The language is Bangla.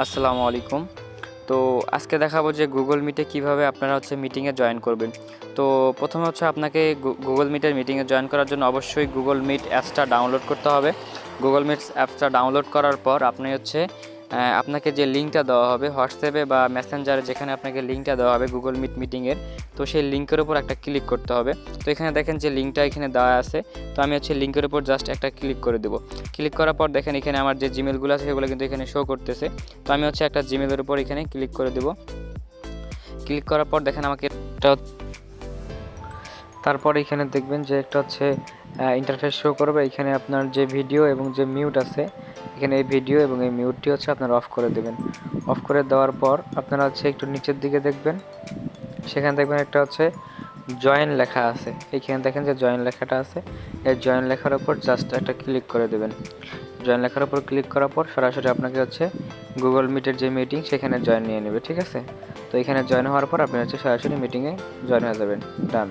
আসসালামু আলাইকুম। তো আজকে দেখাবো যে গুগল মিটে কীভাবে আপনারা হচ্ছে মিটিংয়ে জয়েন করবেন। তো প্রথমে হচ্ছে আপনাকে গুগল মিটের মিটিংয়ে জয়েন করার জন্য অবশ্যই গুগল মিট অ্যাপসটা ডাউনলোড করতে হবে। গুগল মিটস অ্যাপসটা ডাউনলোড করার পর আপনি হচ্ছে আপনাকে যে লিঙ্কটা দেওয়া হবে, হোয়াটসঅ্যাপে বা মেসেঞ্জারে যেখানে আপনাকে লিঙ্কটা দেওয়া হবে গুগল মিট মিটিংয়ের তো সেই লিঙ্কের উপর একটা ক্লিক করতে হবে। তো এখানে দেখেন যে লিঙ্কটা এখানে দেওয়া আছে, তো আমি হচ্ছে লিঙ্কের উপর জাস্ট একটা ক্লিক করে দেবো। ক্লিক করার পর দেখেন এখানে আমার যে জিমেলগুলো আছে, সেগুলো কিন্তু এখানে শো করতেছে। তো আমি হচ্ছে একটা জিমেলের উপর এখানে ক্লিক করে দেবো। ক্লিক করার পর দেখেন আমাকে একটা তারপর এখানে দেখবেন যে একটা হচ্ছে ইন্টারফেস শো করবে। এখানে আপনার যে ভিডিও এবং যে মিউট আছে, এখানে এই ভিডিও এবং এই মিউটটি হচ্ছে আপনারা অফ করে দেবেন। অফ করে দেওয়ার পর আপনারা হচ্ছে একটু নিচের দিকে দেখবেন। সেখানে দেখবেন একটা হচ্ছে জয়েন লেখা আছে। এইখানে দেখেন যে জয়েন লেখাটা আছে। এই জয়েন লেখার উপর জাস্ট একটা ক্লিক করে দেবেন। জয়েন লেখার উপর ক্লিক করার পর সরাসরি আপনাকে হচ্ছে গুগল মিটের যে মিটিং সেখানে জয়েন নিয়ে নেবে, ঠিক আছে? তো এখানে জয়েন হওয়ার পর আপনি হচ্ছে সরাসরি মিটিংয়ে জয়েন হয়ে যাবেন। ডান